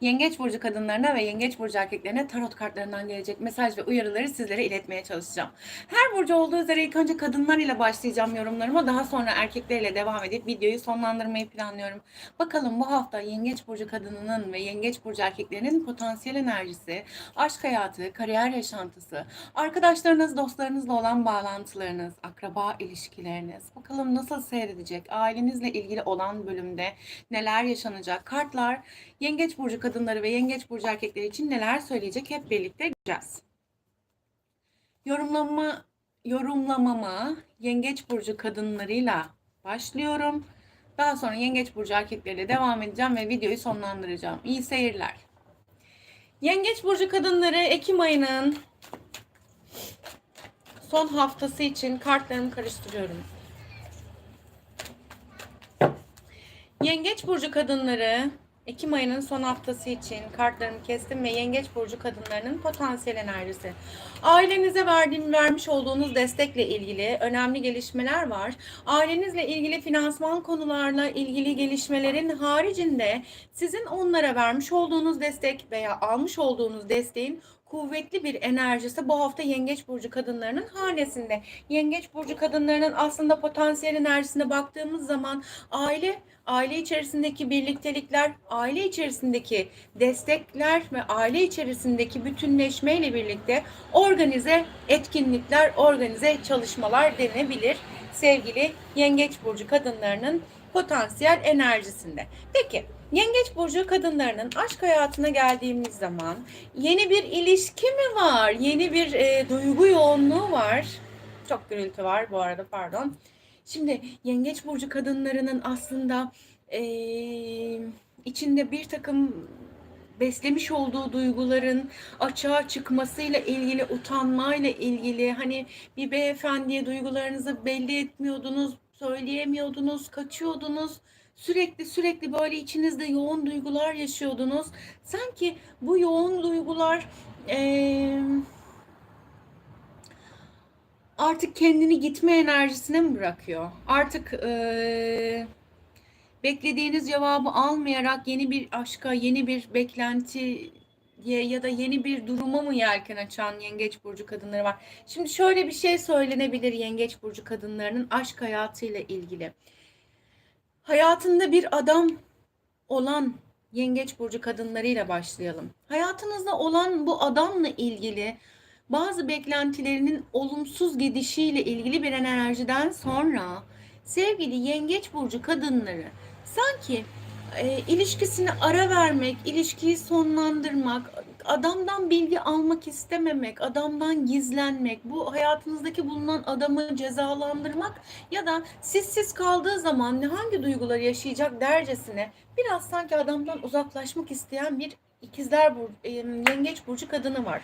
Yengeç burcu kadınlarına ve yengeç burcu erkeklerine tarot kartlarından gelecek mesaj ve uyarıları sizlere iletmeye çalışacağım. Her burcu olduğu üzere ilk önce kadınlar ile başlayacağım yorumlarıma. Daha sonra erkeklerle devam edip videoyu sonlandırmayı planlıyorum. Bakalım bu hafta yengeç burcu kadınının ve yengeç burcu erkeklerinin potansiyel enerjisi, aşk hayatı, kariyer yaşantısı, arkadaşlarınız, dostlarınızla olan bağlantılarınız, akraba ilişkileriniz. Bakalım nasıl seyredecek? Ailenizle ilgili olan bölümde neler yaşanacak? Kartlar Yengeç burcu kadınları ve yengeç burcu erkekleri için neler söyleyecek hep birlikte göreceğiz. Yorumlama yorumlamama yengeç burcu kadınlarıyla başlıyorum. Daha sonra yengeç burcu erkekleriyle devam edeceğim ve videoyu sonlandıracağım. İyi seyirler. Yengeç burcu kadınları Ekim ayının son haftası için kartlarımı karıştırıyorum. Yengeç burcu kadınları Ekim ayının son haftası için kartlarımı kestim ve Yengeç burcu kadınlarının potansiyel enerjisi. Ailenize verdiğim vermiş olduğunuz destekle ilgili önemli gelişmeler var. Ailenizle ilgili finansman konularla ilgili gelişmelerin haricinde sizin onlara vermiş olduğunuz destek veya almış olduğunuz desteğin kuvvetli bir enerjisi bu hafta Yengeç burcu kadınlarının hanesinde. Yengeç burcu kadınlarının aslında potansiyel enerjisine baktığımız zaman aile aile içerisindeki birliktelikler, aile içerisindeki destekler ve aile içerisindeki bütünleşmeyle birlikte organize etkinlikler, organize çalışmalar denebilir sevgili Yengeç burcu kadınlarının potansiyel enerjisinde. Peki Yengeç burcu kadınlarının aşk hayatına geldiğimiz zaman yeni bir ilişki mi var? Yeni bir e, duygu yoğunluğu var. Çok gürültü var bu arada pardon. Şimdi yengeç burcu kadınlarının aslında e, içinde bir takım beslemiş olduğu duyguların açığa çıkmasıyla ilgili, utanmayla ilgili hani bir beyefendiye duygularınızı belli etmiyordunuz, söyleyemiyordunuz, kaçıyordunuz. Sürekli sürekli böyle içinizde yoğun duygular yaşıyordunuz. Sanki bu yoğun duygular eee artık kendini gitme enerjisine mi bırakıyor? Artık eee, beklediğiniz cevabı almayarak yeni bir aşka, yeni bir beklentiye ya da yeni bir duruma mı yelken açan yengeç burcu kadınları var? Şimdi şöyle bir şey söylenebilir yengeç burcu kadınlarının aşk hayatıyla ilgili. Hayatında bir adam olan yengeç burcu kadınlarıyla başlayalım. Hayatınızda olan bu adamla ilgili bazı beklentilerinin olumsuz gidişiyle ilgili bir enerjiden sonra sevgili yengeç burcu kadınları sanki e, ilişkisine ara vermek, ilişkiyi sonlandırmak, adamdan bilgi almak istememek, adamdan gizlenmek, bu hayatınızdaki bulunan adamı cezalandırmak ya da siz kaldığı zaman hangi duyguları yaşayacak dercesine biraz sanki adamdan uzaklaşmak isteyen bir ikizler burcu, e, yengeç burcu kadını var.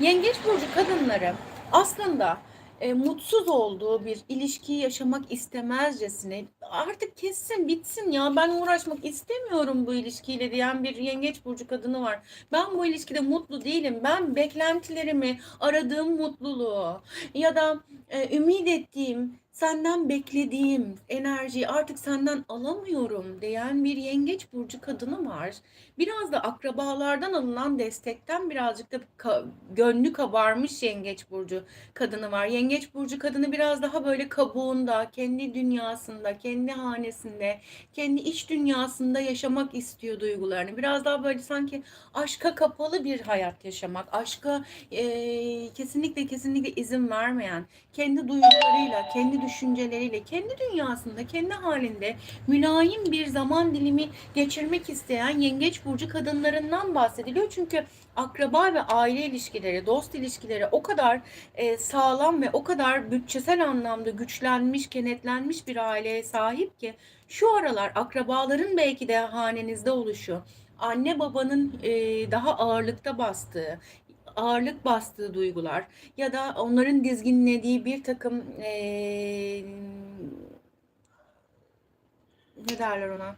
Yengeç burcu kadınları aslında e, mutsuz olduğu bir ilişkiyi yaşamak istemezcesine artık kessin bitsin ya ben uğraşmak istemiyorum bu ilişkiyle diyen bir yengeç burcu kadını var. Ben bu ilişkide mutlu değilim. Ben beklentilerimi, aradığım mutluluğu ya da e, ümit ettiğim senden beklediğim enerjiyi artık senden alamıyorum diyen bir yengeç burcu kadını var. Biraz da akrabalardan alınan destekten birazcık da ka- gönlü kabarmış yengeç burcu kadını var. Yengeç burcu kadını biraz daha böyle kabuğunda, kendi dünyasında, kendi hanesinde, kendi iç dünyasında yaşamak istiyor duygularını. Biraz daha böyle sanki aşka kapalı bir hayat yaşamak, aşka e, kesinlikle kesinlikle izin vermeyen, kendi duygularıyla, kendi düşünceleriyle, kendi dünyasında, kendi halinde mülayim bir zaman dilimi geçirmek isteyen yengeç burcu kadınlarından bahsediliyor. Çünkü akraba ve aile ilişkileri, dost ilişkileri o kadar e, sağlam ve o kadar bütçesel anlamda güçlenmiş, kenetlenmiş bir aileye sahip ki şu aralar akrabaların belki de hanenizde oluşu, anne babanın e, daha ağırlıkta bastığı, ağırlık bastığı duygular ya da onların dizginlediği bir takım ee, ne derler ona?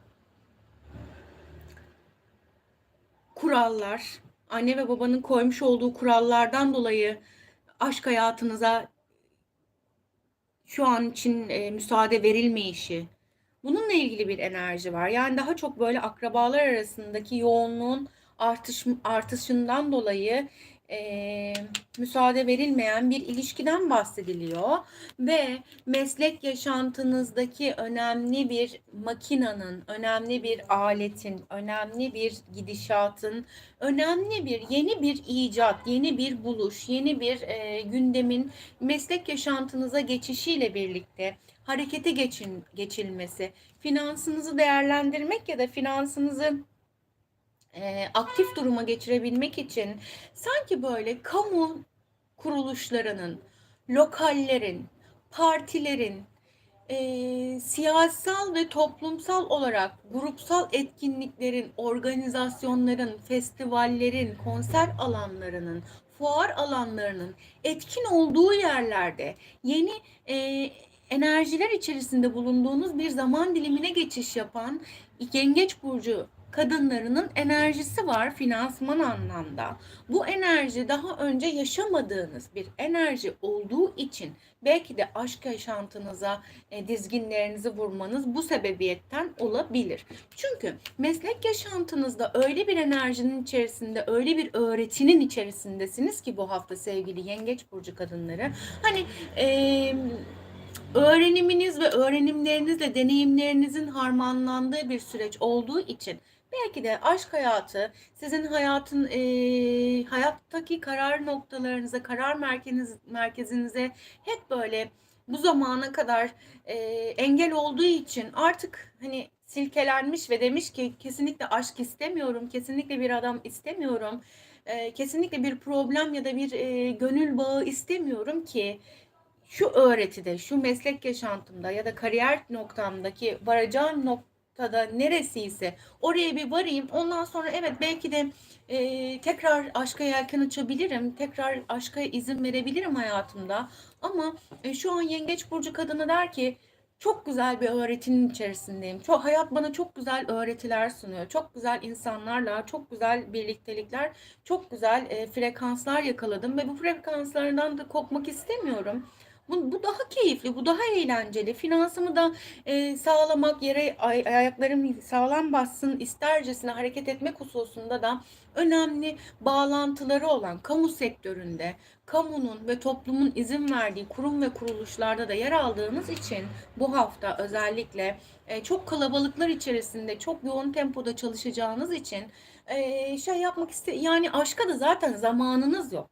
Kurallar, anne ve babanın koymuş olduğu kurallardan dolayı aşk hayatınıza şu an için e, müsaade verilmeyişi, Bununla ilgili bir enerji var. Yani daha çok böyle akrabalar arasındaki yoğunluğun artış, artışından dolayı e, müsaade verilmeyen bir ilişkiden bahsediliyor ve meslek yaşantınızdaki önemli bir makinanın, önemli bir aletin, önemli bir gidişatın, önemli bir yeni bir icat, yeni bir buluş, yeni bir e, gündemin meslek yaşantınıza geçişiyle birlikte harekete geçin, geçilmesi, finansınızı değerlendirmek ya da finansınızı e, aktif duruma geçirebilmek için sanki böyle kamu kuruluşlarının, lokallerin, partilerin, e, siyasal ve toplumsal olarak grupsal etkinliklerin, organizasyonların, festivallerin, konser alanlarının, fuar alanlarının etkin olduğu yerlerde yeni e, enerjiler içerisinde bulunduğunuz bir zaman dilimine geçiş yapan Yengeç Burcu kadınlarının enerjisi var finansman anlamda. Bu enerji daha önce yaşamadığınız bir enerji olduğu için belki de aşk yaşantınıza e, dizginlerinizi vurmanız bu sebebiyetten olabilir. Çünkü meslek yaşantınızda öyle bir enerjinin içerisinde, öyle bir öğretinin içerisindesiniz ki bu hafta sevgili Yengeç burcu kadınları. Hani eee öğreniminiz ve öğrenimlerinizle deneyimlerinizin harmanlandığı bir süreç olduğu için belki de aşk hayatı sizin hayatın e, hayattaki karar noktalarınıza, karar merkeziniz, merkezinize hep böyle bu zamana kadar e, engel olduğu için artık hani silkelenmiş ve demiş ki kesinlikle aşk istemiyorum, kesinlikle bir adam istemiyorum, e, kesinlikle bir problem ya da bir e, gönül bağı istemiyorum ki şu öğretide, şu meslek yaşantımda ya da kariyer noktamdaki varacağım noktada neresiyse oraya bir varayım. Ondan sonra evet belki de e, tekrar aşka yelken açabilirim. Tekrar aşka izin verebilirim hayatımda. Ama e, şu an yengeç burcu kadını der ki çok güzel bir öğretinin içerisindeyim. Çok hayat bana çok güzel öğretiler sunuyor. Çok güzel insanlarla, çok güzel birliktelikler, çok güzel e, frekanslar yakaladım ve bu frekanslardan da kopmak istemiyorum. Bu, bu daha keyifli, bu daha eğlenceli. Finansımı da e, sağlamak, yere ay, ayaklarım sağlam bassın istercesine hareket etmek hususunda da önemli bağlantıları olan kamu sektöründe, kamunun ve toplumun izin verdiği kurum ve kuruluşlarda da yer aldığınız için bu hafta özellikle e, çok kalabalıklar içerisinde çok yoğun tempoda çalışacağınız için e, şey yapmak iste yani aşka da zaten zamanınız yok.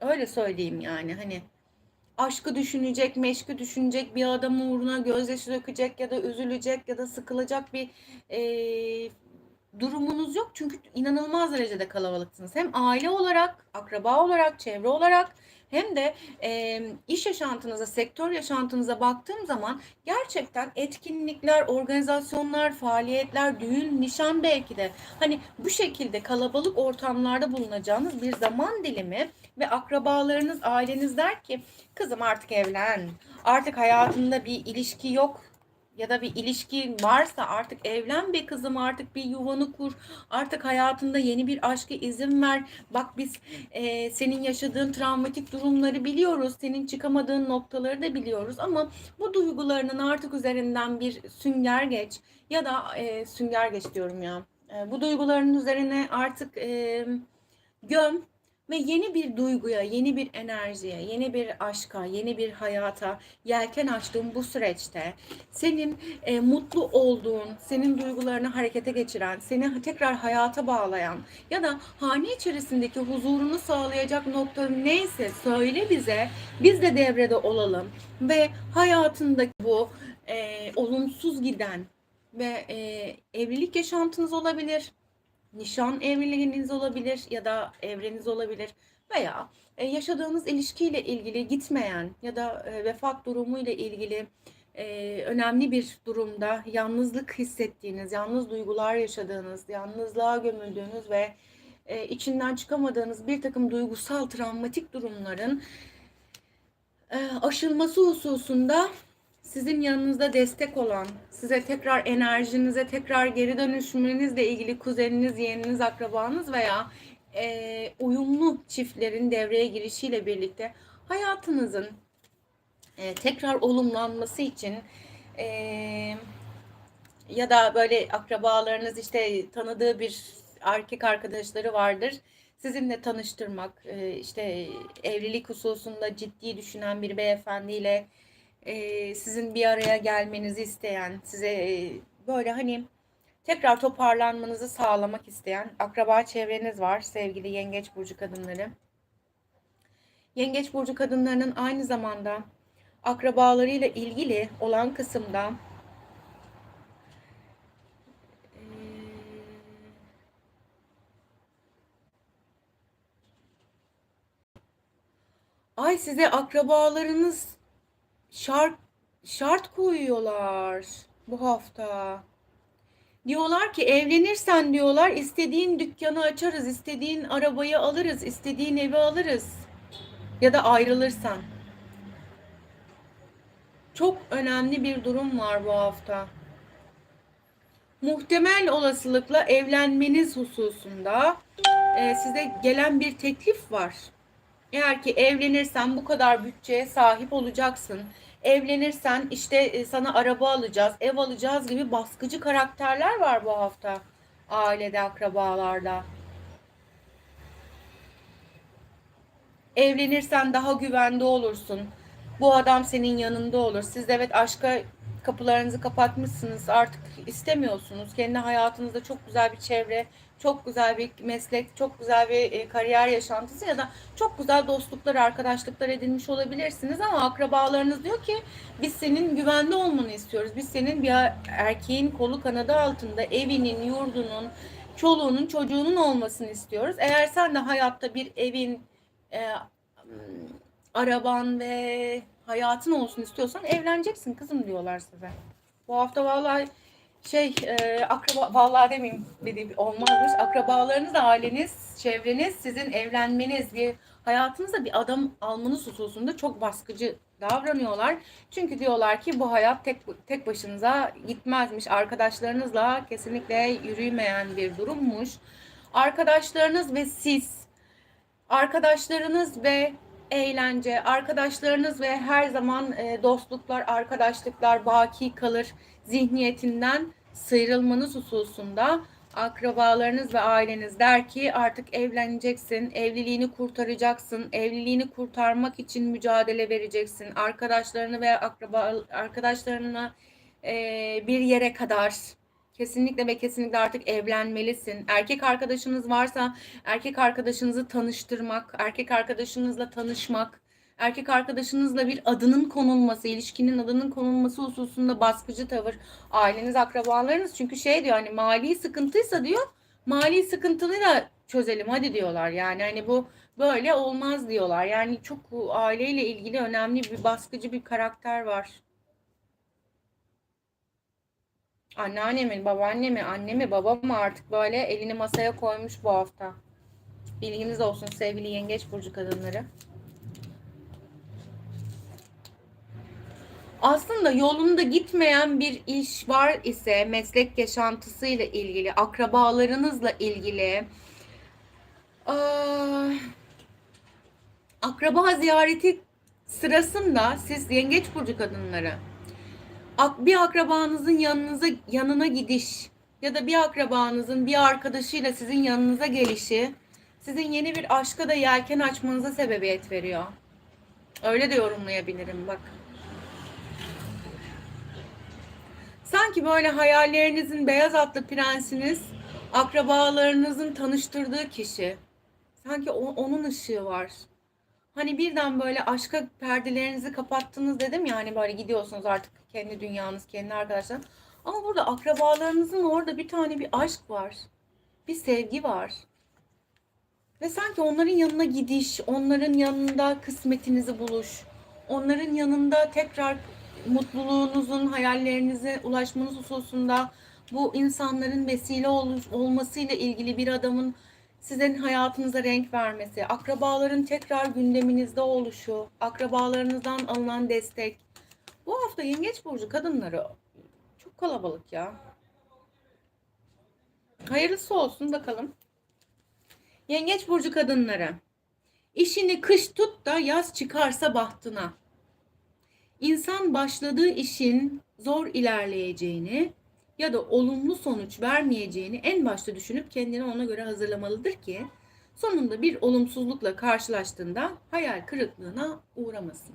Öyle söyleyeyim yani hani aşkı düşünecek, meşkü düşünecek, bir adam uğruna gözyaşı dökecek ya da üzülecek ya da sıkılacak bir e, durumunuz yok. Çünkü inanılmaz derecede kalabalıksınız. Hem aile olarak, akraba olarak, çevre olarak hem de e, iş yaşantınıza, sektör yaşantınıza baktığım zaman gerçekten etkinlikler, organizasyonlar, faaliyetler, düğün, nişan belki de hani bu şekilde kalabalık ortamlarda bulunacağınız bir zaman dilimi ve akrabalarınız, aileniz der ki kızım artık evlen. Artık hayatında bir ilişki yok ya da bir ilişki varsa artık evlen be kızım artık bir yuvanı kur artık hayatında yeni bir aşka izin ver. Bak biz e, senin yaşadığın travmatik durumları biliyoruz senin çıkamadığın noktaları da biliyoruz ama bu duygularının artık üzerinden bir sünger geç ya da e, sünger geç diyorum ya. E, bu duyguların üzerine artık e, göm ve yeni bir duyguya, yeni bir enerjiye, yeni bir aşka, yeni bir hayata yelken açtığın bu süreçte senin e, mutlu olduğun, senin duygularını harekete geçiren, seni tekrar hayata bağlayan ya da hane içerisindeki huzurunu sağlayacak nokta neyse söyle bize, biz de devrede olalım. Ve hayatındaki bu e, olumsuz giden ve e, evlilik yaşantınız olabilir, nişan evliliğiniz olabilir ya da evreniz olabilir veya e, yaşadığınız ilişkiyle ilgili gitmeyen ya da e, vefat durumu ile ilgili e, önemli bir durumda yalnızlık hissettiğiniz, yalnız duygular yaşadığınız, yalnızlığa gömüldüğünüz ve içinden çıkamadığınız bir takım duygusal travmatik durumların aşılması hususunda sizin yanınızda destek olan, size tekrar enerjinize tekrar geri dönüşümünüzle ilgili kuzeniniz, yeğeniniz, akrabanız veya e, uyumlu çiftlerin devreye girişiyle birlikte hayatınızın e, tekrar olumlanması için e, ya da böyle akrabalarınız işte tanıdığı bir erkek arkadaşları vardır. Sizinle tanıştırmak, e, işte evlilik hususunda ciddi düşünen bir beyefendiyle e, sizin bir araya gelmenizi isteyen, size e, böyle hani tekrar toparlanmanızı sağlamak isteyen akraba çevreniz var sevgili Yengeç burcu kadınları. Yengeç burcu kadınlarının aynı zamanda akrabalarıyla ilgili olan kısımda eee, ay size akrabalarınız şart şart koyuyorlar bu hafta. Diyorlar ki evlenirsen diyorlar istediğin dükkanı açarız, istediğin arabayı alırız, istediğin evi alırız. Ya da ayrılırsan. Çok önemli bir durum var bu hafta. Muhtemel olasılıkla evlenmeniz hususunda e, size gelen bir teklif var. Eğer ki evlenirsen bu kadar bütçeye sahip olacaksın. Evlenirsen işte e, sana araba alacağız, ev alacağız gibi baskıcı karakterler var bu hafta ailede, akrabalarda. Evlenirsen daha güvende olursun. Bu adam senin yanında olur. Siz evet aşka kapılarınızı kapatmışsınız. Artık istemiyorsunuz. Kendi hayatınızda çok güzel bir çevre, çok güzel bir meslek, çok güzel bir e, kariyer yaşantısı ya da çok güzel dostluklar, arkadaşlıklar edinmiş olabilirsiniz ama akrabalarınız diyor ki biz senin güvende olmanı istiyoruz. Biz senin bir erkeğin kolu kanadı altında evinin, yurdunun, çoluğunun, çocuğunun olmasını istiyoruz. Eğer sen de hayatta bir evin, e, araban ve hayatın olsun istiyorsan evleneceksin kızım diyorlar size. Bu hafta vallahi şey e, akraba vallahi demeyeyim dediğim olmazmış. Akrabalarınız, aileniz, çevreniz sizin evlenmeniz bir hayatınızda bir adam almanız hususunda çok baskıcı davranıyorlar. Çünkü diyorlar ki bu hayat tek tek başınıza gitmezmiş. Arkadaşlarınızla kesinlikle yürümeyen bir durummuş. Arkadaşlarınız ve siz arkadaşlarınız ve eğlence, arkadaşlarınız ve her zaman e, dostluklar, arkadaşlıklar baki kalır zihniyetinden sıyrılmanız hususunda akrabalarınız ve aileniz der ki artık evleneceksin, evliliğini kurtaracaksın, evliliğini kurtarmak için mücadele vereceksin. Arkadaşlarını ve akraba arkadaşlarına e, bir yere kadar Kesinlikle ve kesinlikle artık evlenmelisin. Erkek arkadaşınız varsa erkek arkadaşınızı tanıştırmak, erkek arkadaşınızla tanışmak, erkek arkadaşınızla bir adının konulması, ilişkinin adının konulması hususunda baskıcı tavır. Aileniz, akrabalarınız çünkü şey diyor hani mali sıkıntıysa diyor mali sıkıntını da çözelim hadi diyorlar. Yani hani bu böyle olmaz diyorlar. Yani çok aileyle ilgili önemli bir baskıcı bir karakter var. Anneanne mi, babaanne mi, anne mi, baba mı artık böyle elini masaya koymuş bu hafta. Bilginiz olsun sevgili yengeç burcu kadınları. Aslında yolunda gitmeyen bir iş var ise meslek yaşantısıyla ilgili, akrabalarınızla ilgili, akraba ziyareti sırasında siz yengeç burcu kadınları bir akrabanızın yanınıza yanına gidiş ya da bir akrabanızın bir arkadaşıyla sizin yanınıza gelişi sizin yeni bir aşka da yelken açmanıza sebebiyet veriyor. Öyle de yorumlayabilirim bak. Sanki böyle hayallerinizin beyaz atlı prensiniz akrabalarınızın tanıştırdığı kişi. Sanki o, onun ışığı var. Hani birden böyle aşka perdelerinizi kapattınız dedim ya hani böyle gidiyorsunuz artık kendi dünyanız, kendi arkadaşlarınız. Ama burada akrabalarınızın orada bir tane bir aşk var. Bir sevgi var. Ve sanki onların yanına gidiş, onların yanında kısmetinizi buluş, onların yanında tekrar mutluluğunuzun, hayallerinize ulaşmanız hususunda bu insanların vesile ol, olmasıyla ilgili bir adamın sizin hayatınıza renk vermesi, akrabaların tekrar gündeminizde oluşu, akrabalarınızdan alınan destek. Bu hafta Yengeç Burcu kadınları çok kalabalık ya. Hayırlısı olsun bakalım. Yengeç Burcu kadınları. İşini kış tut da yaz çıkarsa bahtına. İnsan başladığı işin zor ilerleyeceğini, ya da olumlu sonuç vermeyeceğini en başta düşünüp kendini ona göre hazırlamalıdır ki sonunda bir olumsuzlukla karşılaştığında hayal kırıklığına uğramasın.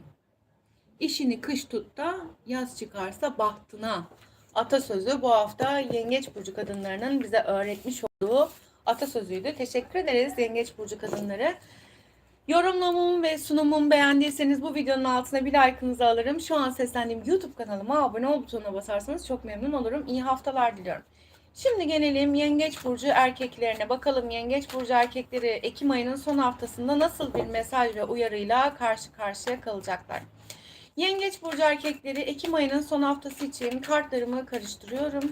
İşini kış tut da yaz çıkarsa bahtına. Atasözü bu hafta Yengeç Burcu kadınlarının bize öğretmiş olduğu atasözüydü. Teşekkür ederiz Yengeç Burcu kadınları. Yorumlamamı ve sunumumu beğendiyseniz bu videonun altına bir like'ınızı alırım. Şu an seslendiğim YouTube kanalıma abone ol butonuna basarsanız çok memnun olurum. İyi haftalar diliyorum. Şimdi gelelim Yengeç Burcu erkeklerine. Bakalım Yengeç Burcu erkekleri Ekim ayının son haftasında nasıl bir mesaj ve uyarıyla karşı karşıya kalacaklar. Yengeç Burcu erkekleri Ekim ayının son haftası için kartlarımı karıştırıyorum.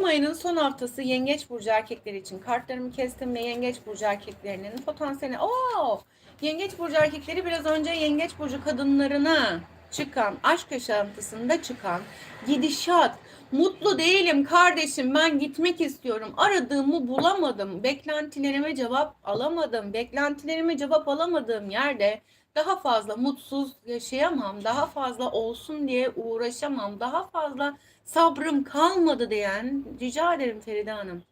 Ekim ayının son haftası Yengeç Burcu erkekleri için kartlarımı kestim ve Yengeç Burcu erkeklerinin potansiyeli... Oo! Yengeç Burcu erkekleri biraz önce Yengeç Burcu kadınlarına çıkan, aşk yaşantısında çıkan gidişat, mutlu değilim kardeşim ben gitmek istiyorum, aradığımı bulamadım, beklentilerime cevap alamadım, beklentilerime cevap alamadığım yerde daha fazla mutsuz yaşayamam, daha fazla olsun diye uğraşamam, daha fazla sabrım kalmadı diyen rica ederim Feride Hanım.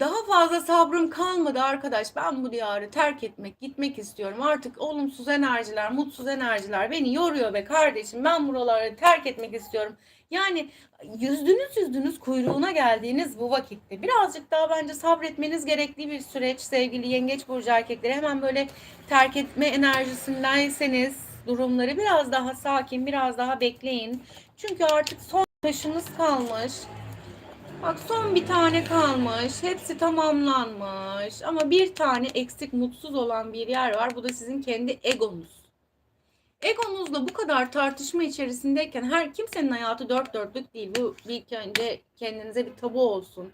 Daha fazla sabrım kalmadı arkadaş. Ben bu diyarı terk etmek, gitmek istiyorum. Artık olumsuz enerjiler, mutsuz enerjiler beni yoruyor be kardeşim. Ben buraları terk etmek istiyorum. Yani yüzdünüz yüzdünüz kuyruğuna geldiğiniz bu vakitte birazcık daha bence sabretmeniz gerekli bir süreç sevgili yengeç burcu erkekleri. Hemen böyle terk etme enerjisindeyseniz durumları biraz daha sakin, biraz daha bekleyin. Çünkü artık son taşınız kalmış. Bak son bir tane kalmış. Hepsi tamamlanmış. Ama bir tane eksik mutsuz olan bir yer var. Bu da sizin kendi egonuz. Egonuzla bu kadar tartışma içerisindeyken her kimsenin hayatı dört dörtlük değil. Bu ilk önce kendinize bir tabu olsun.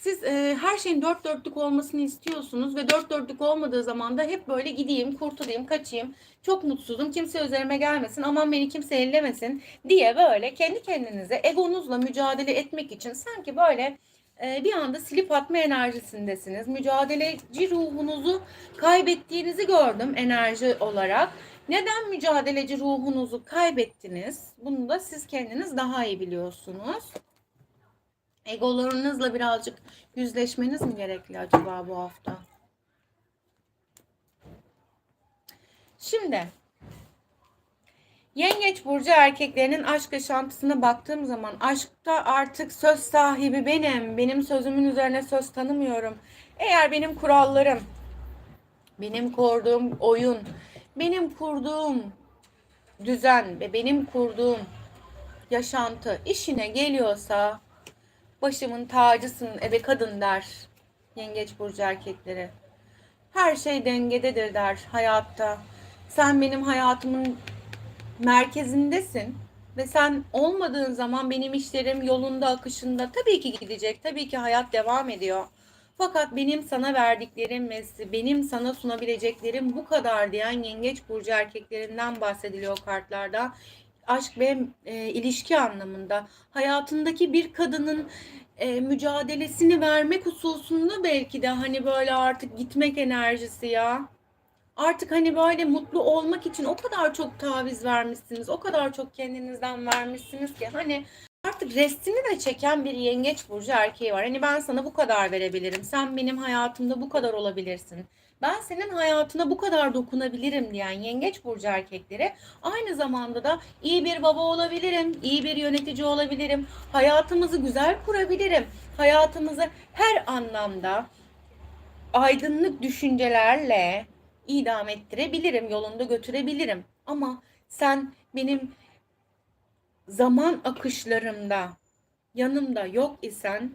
Siz e, her şeyin dört dörtlük olmasını istiyorsunuz ve dört dörtlük olmadığı zaman da hep böyle gideyim, kurtulayım, kaçayım. Çok mutsuzum, kimse üzerime gelmesin, aman beni kimse ellemesin diye böyle kendi kendinize egonuzla mücadele etmek için sanki böyle e, bir anda silip atma enerjisindesiniz. Mücadeleci ruhunuzu kaybettiğinizi gördüm enerji olarak. Neden mücadeleci ruhunuzu kaybettiniz? Bunu da siz kendiniz daha iyi biliyorsunuz. Egolarınızla birazcık yüzleşmeniz mi gerekli acaba bu hafta? Şimdi Yengeç burcu erkeklerinin aşk yaşantısına baktığım zaman aşkta artık söz sahibi benim. Benim sözümün üzerine söz tanımıyorum. Eğer benim kurallarım, benim kurduğum oyun, benim kurduğum düzen ve benim kurduğum yaşantı işine geliyorsa başımın tacısın ebe kadın der yengeç burcu erkekleri. Her şey dengededir der hayatta. Sen benim hayatımın merkezindesin ve sen olmadığın zaman benim işlerim yolunda akışında tabii ki gidecek. Tabii ki hayat devam ediyor. Fakat benim sana verdiklerim ve benim sana sunabileceklerim bu kadar diyen yengeç burcu erkeklerinden bahsediliyor kartlarda. Aşk ve e, ilişki anlamında hayatındaki bir kadının e, mücadelesini vermek hususunda belki de hani böyle artık gitmek enerjisi ya. Artık hani böyle mutlu olmak için o kadar çok taviz vermişsiniz, o kadar çok kendinizden vermişsiniz ki hani artık restini de çeken bir yengeç burcu erkeği var. Hani ben sana bu kadar verebilirim. Sen benim hayatımda bu kadar olabilirsin. Ben senin hayatına bu kadar dokunabilirim diyen yengeç burcu erkekleri aynı zamanda da iyi bir baba olabilirim, iyi bir yönetici olabilirim, hayatımızı güzel kurabilirim, hayatımızı her anlamda aydınlık düşüncelerle idam ettirebilirim, yolunda götürebilirim. Ama sen benim zaman akışlarımda yanımda yok isen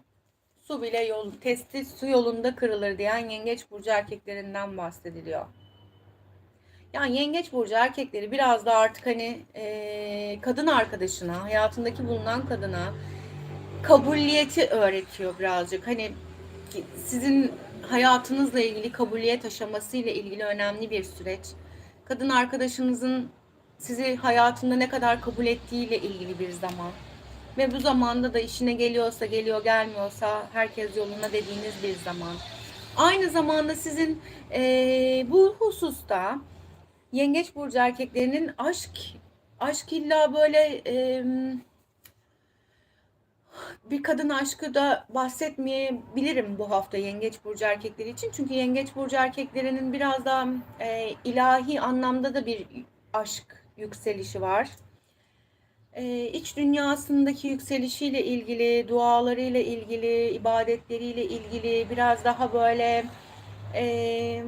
su bile yol testi su yolunda kırılır diyen yengeç burcu erkeklerinden bahsediliyor. Yani yengeç burcu erkekleri biraz da artık hani e, kadın arkadaşına, hayatındaki bulunan kadına kabulliyeti öğretiyor birazcık. Hani sizin hayatınızla ilgili kabuliyet aşaması ile ilgili önemli bir süreç. Kadın arkadaşınızın sizi hayatında ne kadar kabul ettiğiyle ilgili bir zaman. Ve bu zamanda da işine geliyorsa geliyor gelmiyorsa herkes yoluna dediğiniz bir zaman. Aynı zamanda sizin e, bu hususta Yengeç burcu erkeklerinin aşk aşk illa böyle em, bir kadın aşkı da bahsetmeyebilirim bu hafta Yengeç Burcu erkekleri için. Çünkü Yengeç Burcu erkeklerinin biraz daha e, ilahi anlamda da bir aşk yükselişi var. E, iç dünyasındaki yükselişiyle ilgili, dualarıyla ilgili, ibadetleriyle ilgili biraz daha böyle e,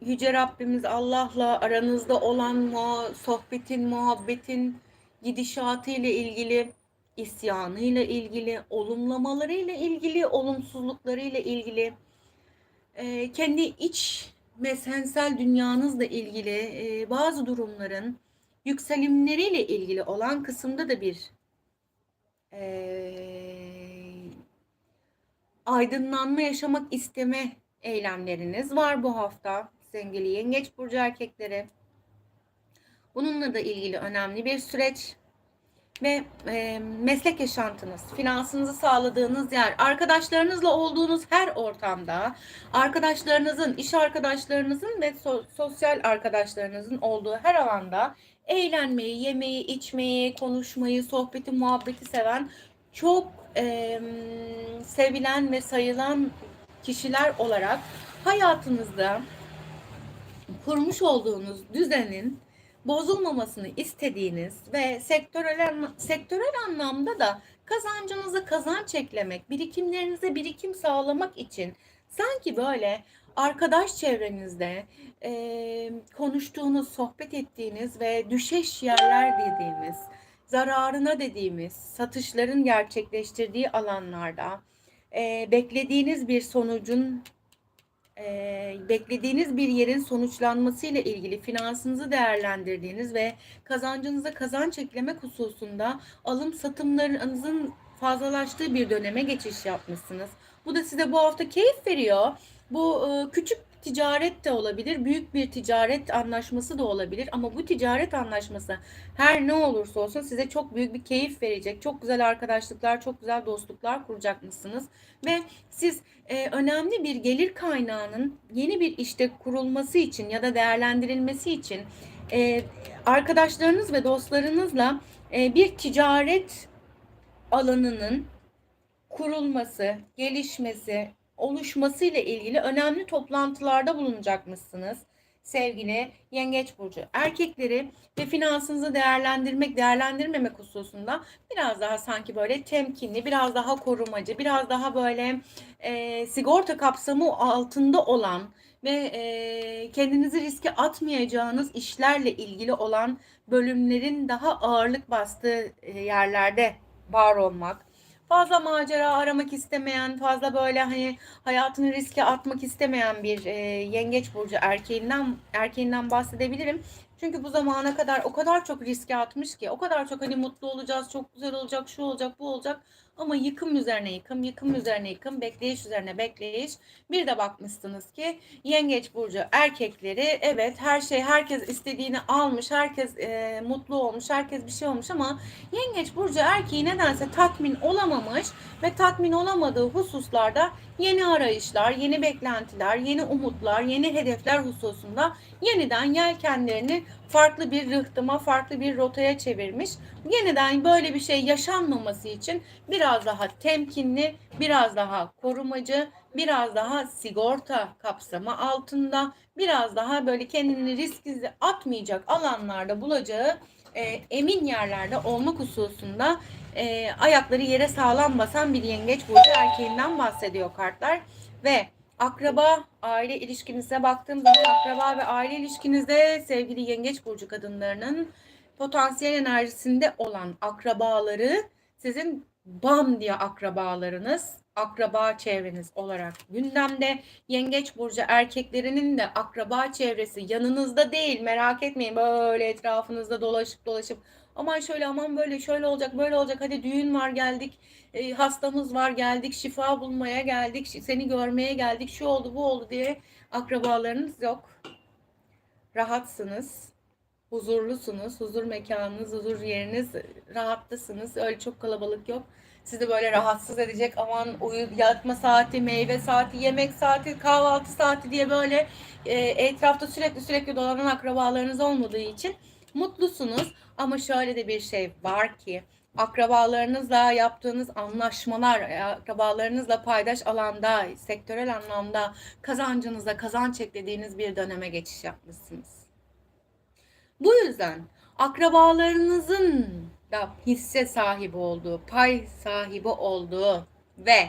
Yüce Rabbimiz Allah'la aranızda olan mu sohbetin, muhabbetin gidişatı ile ilgili, isyanı ile ilgili, olumlamaları ile ilgili, olumsuzlukları ile ilgili, e, kendi iç mesensel dünyanızla ilgili e, bazı durumların yükselimleriyle ilgili olan kısımda da bir e, aydınlanma yaşamak isteme eylemleriniz var bu hafta sevgili yengeç burcu erkekleri. Bununla da ilgili önemli bir süreç ve e, meslek yaşantınız, finansınızı sağladığınız yer, arkadaşlarınızla olduğunuz her ortamda, arkadaşlarınızın, iş arkadaşlarınızın ve so- sosyal arkadaşlarınızın olduğu her alanda eğlenmeyi, yemeği, içmeyi, konuşmayı, sohbeti, muhabbeti seven çok e, sevilen ve sayılan kişiler olarak hayatınızda kurmuş olduğunuz düzenin bozulmamasını istediğiniz ve sektörel, sektörel anlamda da kazancınızı kazanç eklemek, birikimlerinize birikim sağlamak için sanki böyle arkadaş çevrenizde e, konuştuğunuz, sohbet ettiğiniz ve düşeş yerler dediğimiz, zararına dediğimiz satışların gerçekleştirdiği alanlarda e, beklediğiniz bir sonucun e, beklediğiniz bir yerin sonuçlanmasıyla ilgili finansınızı değerlendirdiğiniz ve kazancınıza kazanç eklemek hususunda alım satımlarınızın fazlalaştığı bir döneme geçiş yapmışsınız. Bu da size bu hafta keyif veriyor. Bu e, küçük ticaret de olabilir, büyük bir ticaret anlaşması da olabilir ama bu ticaret anlaşması her ne olursa olsun size çok büyük bir keyif verecek. Çok güzel arkadaşlıklar, çok güzel dostluklar kuracakmışsınız ve siz e, önemli bir gelir kaynağının yeni bir işte kurulması için ya da değerlendirilmesi için e, arkadaşlarınız ve dostlarınızla e, bir ticaret alanının kurulması, gelişmesi, oluşması ile ilgili önemli toplantılarda bulunacakmışsınız sevgili Yengeç Burcu. Erkekleri ve finansınızı değerlendirmek, değerlendirmemek hususunda biraz daha sanki böyle temkinli, biraz daha korumacı, biraz daha böyle e, sigorta kapsamı altında olan ve e, kendinizi riske atmayacağınız işlerle ilgili olan bölümlerin daha ağırlık bastığı e, yerlerde var olmak fazla macera aramak istemeyen, fazla böyle hani hayatını riske atmak istemeyen bir e, yengeç burcu erkeğinden erkeğinden bahsedebilirim. Çünkü bu zamana kadar o kadar çok riske atmış ki, o kadar çok hani mutlu olacağız, çok güzel olacak, şu olacak, bu olacak. Ama yıkım üzerine yıkım, yıkım üzerine yıkım, bekleyiş üzerine bekleyiş. Bir de bakmışsınız ki yengeç burcu erkekleri evet her şey herkes istediğini almış, herkes e, mutlu olmuş, herkes bir şey olmuş ama yengeç burcu erkeği nedense tatmin olamamış ve tatmin olamadığı hususlarda yeni arayışlar, yeni beklentiler, yeni umutlar, yeni hedefler hususunda yeniden yelkenlerini farklı bir rıhtıma, farklı bir rotaya çevirmiş. Yeniden böyle bir şey yaşanmaması için biraz daha temkinli, biraz daha korumacı, biraz daha sigorta kapsamı altında, biraz daha böyle kendini riske atmayacak alanlarda bulacağı e, emin yerlerde olmak hususunda e, ayakları yere sağlam basan bir yengeç burcu erkeğinden bahsediyor kartlar. Ve akraba aile ilişkinize baktığım zaman akraba ve aile ilişkinizde sevgili yengeç burcu kadınlarının potansiyel enerjisinde olan akrabaları sizin bam diye akrabalarınız akraba çevreniz olarak gündemde. Yengeç burcu erkeklerinin de akraba çevresi yanınızda değil merak etmeyin böyle etrafınızda dolaşıp dolaşıp aman şöyle aman böyle şöyle olacak böyle olacak hadi düğün var geldik e, hastamız var geldik şifa bulmaya geldik seni görmeye geldik şu oldu bu oldu diye akrabalarınız yok. Rahatsınız huzurlusunuz, huzur mekanınız, huzur yeriniz, rahattasınız. Öyle çok kalabalık yok. Sizi böyle rahatsız edecek aman uyu yatma saati, meyve saati, yemek saati, kahvaltı saati diye böyle e, etrafta sürekli sürekli dolanan akrabalarınız olmadığı için Mutlusunuz ama şöyle de bir şey var ki akrabalarınızla yaptığınız anlaşmalar, akrabalarınızla paydaş alanda, sektörel anlamda kazancınıza kazanç eklediğiniz bir döneme geçiş yapmışsınız. Bu yüzden akrabalarınızın da hisse sahibi olduğu, pay sahibi olduğu ve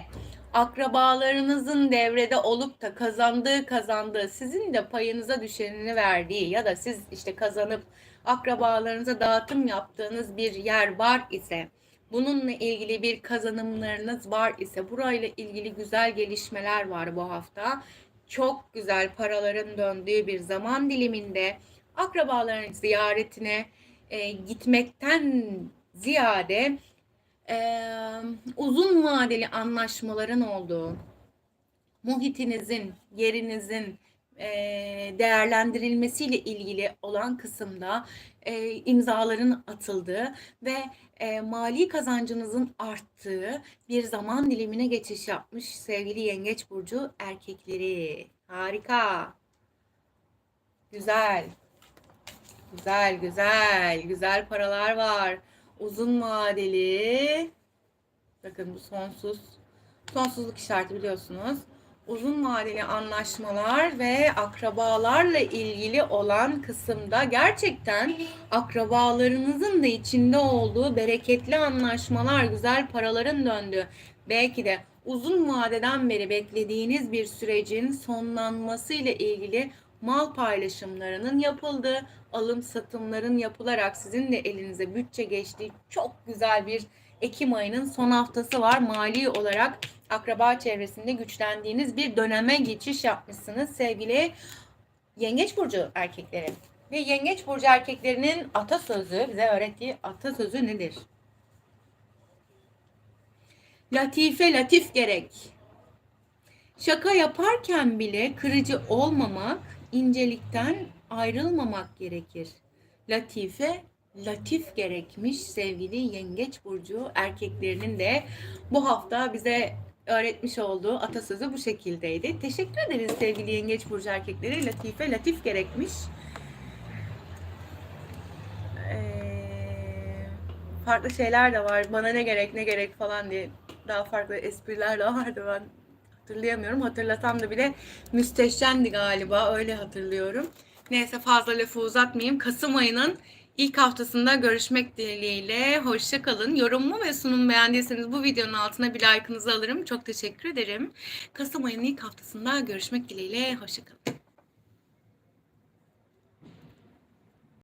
akrabalarınızın devrede olup da kazandığı kazandığı sizin de payınıza düşenini verdiği ya da siz işte kazanıp akrabalarınıza dağıtım yaptığınız bir yer var ise bununla ilgili bir kazanımlarınız var ise burayla ilgili güzel gelişmeler var bu hafta. Çok güzel paraların döndüğü bir zaman diliminde akrabaların ziyaretine e, gitmekten ziyade e, uzun vadeli anlaşmaların olduğu, muhitinizin, yerinizin e, değerlendirilmesiyle ilgili olan kısımda e, imzaların atıldığı ve e, mali kazancınızın arttığı bir zaman dilimine geçiş yapmış sevgili Yengeç Burcu erkekleri. Harika. Güzel. Güzel, güzel. Güzel paralar var. Uzun vadeli. Bakın bu sonsuz. Sonsuzluk işareti biliyorsunuz. Uzun vadeli anlaşmalar ve akrabalarla ilgili olan kısımda gerçekten akrabalarınızın da içinde olduğu bereketli anlaşmalar, güzel paraların döndüğü, belki de uzun vadeden beri beklediğiniz bir sürecin sonlanması ile ilgili mal paylaşımlarının yapıldığı, alım satımların yapılarak sizin de elinize bütçe geçtiği çok güzel bir Ekim ayının son haftası var. Mali olarak akraba çevresinde güçlendiğiniz bir döneme geçiş yapmışsınız sevgili Yengeç burcu erkekleri. Ve Yengeç burcu erkeklerinin atasözü bize öğrettiği atasözü nedir? Latife latif gerek. Şaka yaparken bile kırıcı olmamak, incelikten ayrılmamak gerekir. Latife latif gerekmiş sevgili yengeç burcu erkeklerinin de bu hafta bize öğretmiş olduğu atasözü bu şekildeydi. Teşekkür ederiz sevgili yengeç burcu erkekleri. Latife latif gerekmiş. Ee, farklı şeyler de var. Bana ne gerek ne gerek falan diye daha farklı espriler de vardı ben hatırlayamıyorum. Hatırlasam da bile müsteşendi galiba öyle hatırlıyorum. Neyse fazla lafı uzatmayayım. Kasım ayının ilk haftasında görüşmek dileğiyle. Hoşça kalın. Yorumumu ve sunumu beğendiyseniz bu videonun altına bir like'ınızı alırım. Çok teşekkür ederim. Kasım ayının ilk haftasında görüşmek dileğiyle. Hoşça kalın.